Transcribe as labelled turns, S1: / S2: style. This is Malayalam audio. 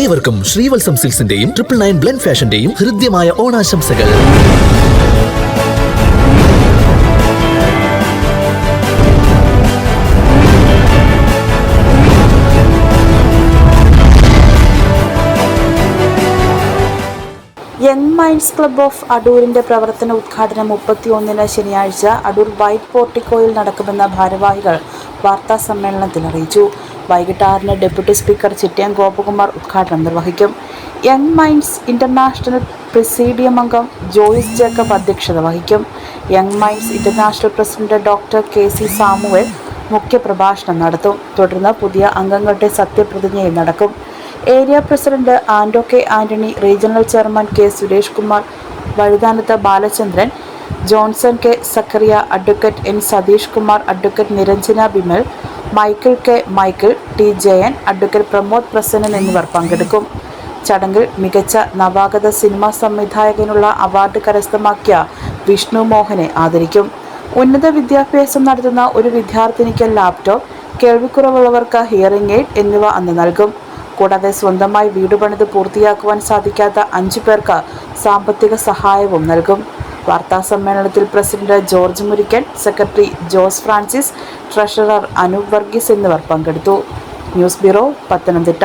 S1: ഏവർക്കും ശ്രീവത്സം സിൽസിന്റെയും ട്രിപ്പിൾ നയൻ ബ്ലെൻഡ് ഫാഷന്റെയും ഹൃദ്യമായ ഓണാശംസകൾ.
S2: യങ് മൈൻഡ്സ് ക്ലബ്ബ് ഓഫ് അടൂരിന്റെ പ്രവർത്തന ഉദ്ഘാടനം മുപ്പത്തിയൊന്നിന് ശനിയാഴ്ച അടൂർ വൈറ്റ് പോർട്ടിക്കോയിൽ നടക്കുമെന്ന ഭാരവാഹികൾ വാർത്താ സമ്മേളനത്തിൽ അറിയിച്ചു. വൈകിട്ട് ആറിന് ഡെപ്യൂട്ടി സ്പീക്കർ ചിറ്റയം ഗോപകുമാർ ഉദ്ഘാടനം നിർവഹിക്കും. യങ് മൈൻഡ്സ് ഇന്റർനാഷണൽ പ്രസീഡിയം അംഗം ജോയിസ് ജേക്കബ് അധ്യക്ഷത വഹിക്കും. Young minds international president doctor K C Samuel മുഖ്യപ്രഭാഷണം നടത്തും. തുടർന്ന് പുതിയ അംഗങ്ങളുടെ സത്യപ്രതിജ്ഞയും നടക്കും. Area president Ando K Antony regional chairman K Suresh Kumar Vazhuthanath Balachandran Johnson K Zachariah advocate N Satheesh Kumar advocate Niranjana Bimal Michael K Michael T Jayan advocate Pramod Prasannan എന്നിവർ പങ്കെടുക്കും. ചടങ്ങിൽ മികച്ച നവാഗത സിനിമാ സംവിധായകനുള്ള അവാർഡ് കരസ്ഥമാക്കിയ വിഷ്ണു മോഹനെ ആദരിക്കും. ഉന്നത വിദ്യാഭ്യാസം നടത്തുന്ന ഒരു വിദ്യാർത്ഥിനിക്ക് ലാപ്ടോപ്പ് കേൾവിക്കുറവുള്ളവർക്ക് ഹിയറിംഗ് എയ്ഡ് എന്നിവ അന്ന് നൽകും. കൂടാതെ സ്വന്തമായി വീട് പണിത് പൂർത്തിയാക്കുവാൻ സാധിക്കാത്ത അഞ്ചു പേർക്ക് സാമ്പത്തിക സഹായവും നൽകും. വാർത്താ സമ്മേളനത്തിൽ president George Murickan secretary Jose Francis treasurer Anoop Varghese എന്നിവർ പങ്കെടുത്തു. News bureau Pathanamthitta.